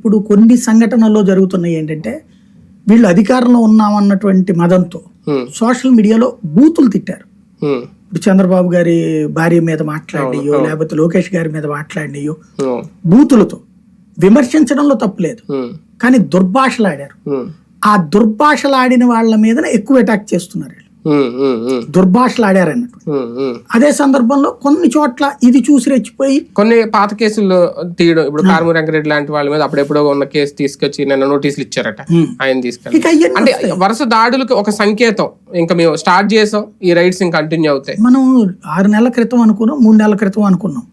ఇప్పుడు కొన్ని సంఘటనల్లో జరుగుతున్నాయి ఏంటంటే వీళ్ళు అధికారంలో ఉన్నామన్నటువంటి మదంతో సోషల్ మీడియాలో బూతులు తిట్టారు. ఇప్పుడు చంద్రబాబు గారి భార్య మీద మాట్లాడియో లేకపోతే లోకేష్ గారి మీద మాట్లాడినయో బూతులతో విమర్శించడంలో తప్పులేదు కానీ దుర్భాషలాడారు. ఆ దుర్భాషలాడిన వాళ్ళ మీద ఎక్కువ అటాక్ చేస్తున్నారు హ్మ్. అదే సందర్భంలో కొన్ని చోట్ల ఇది చూసి రెచ్చిపోయి కొన్ని పాత కేసుల్లో తీయడం ఇప్పుడు కారుమూరి వెంకరెడ్డి లాంటి వాళ్ళ మీద అప్పుడెప్పుడో ఉన్న కేసు తీసుకొచ్చి నిన్న నోటీసులు ఇచ్చారట. ఆయన తీసుకెళ్ళి అంటే వరుస దాడులకు ఒక సంకేతం ఇంకా మేము స్టార్ట్ చేసాం ఈ రైడ్స్ ఇంకా కంటిన్యూ అవుతాయి. మనం ఆరు నెలల క్రితం అనుకున్నాం మూడు నెలల క్రితం అనుకున్నాం.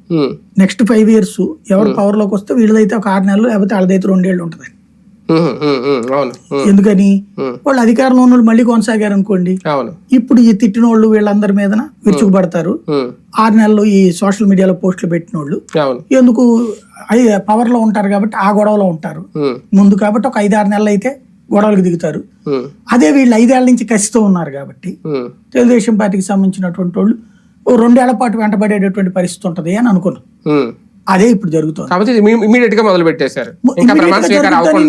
నెక్స్ట్ ఫైవ్ ఇయర్స్ ఎవరు పవర్లోకి వస్తే వీళ్ళదైతే ఒక ఆరు నెలలు లేకపోతే వాళ్ళదైతే రెండేళ్ళు ఉంటుంది ఎందుకని. వాళ్ళు అధికారంలో ఉన్న మళ్ళీ కొనసాగారు అనుకోండి ఇప్పుడు ఈ తిట్టిన వాళ్ళు వీళ్ళందరి మీదన విరుచుకుపడతారు. ఆరు నెలలు ఈ సోషల్ మీడియాలో పోస్టులు పెట్టిన వాళ్ళు ఎందుకు? పవర్లో ఉంటారు కాబట్టి ఆ గొడవలో ఉంటారు. ముందు కాబట్టి ఒక ఐదు ఆరు నెలలు అయితే గొడవలకు దిగుతారు. అదే వీళ్ళు ఐదేళ్ళ నుంచి కసితో ఉన్నారు కాబట్టి తెలుగుదేశం పార్టీకి సంబంధించినటువంటి వాళ్ళు రెండేళ్ళ పాటు వెంటబడేటటువంటి పరిస్థితి ఉంటది అని అనుకున్నాం. అదే ఇప్పుడు జరుగుతుంది. కాబట్టి ఇమీడియట్గా మొదలు పెట్టేశారు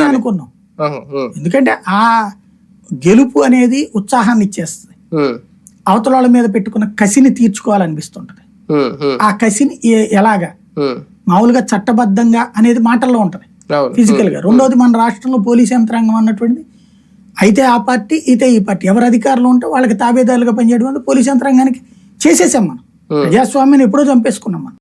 అనుకున్నాం. ఎందుకంటే ఆ గెలుపు అనేది ఉత్సాహాన్ని ఇచ్చేస్తుంది. అవతల వాళ్ళ మీద పెట్టుకున్న కసిని తీర్చుకోవాలనిపిస్తుంటది. ఆ కసిని ఎలాగా. మామూలుగా చట్టబద్ధంగా అనేది మాటల్లో ఉంటది. ఫిజికల్గా. రెండోది మన రాష్ట్రంలో పోలీస్ యంత్రాంగం అన్నటువంటిది. అయితే ఆ పార్టీ అయితే ఈ పార్టీ. ఎవరు అధికారంలో ఉంటే వాళ్ళకి తాబేదారులుగా పనిచేయడం వల్ల పోలీస్ యంత్రాంగానికి చేసేసాం మనం. ప్రజాస్వామ్యాన్ని ఎప్పుడో చంపేసుకున్నాం మనం.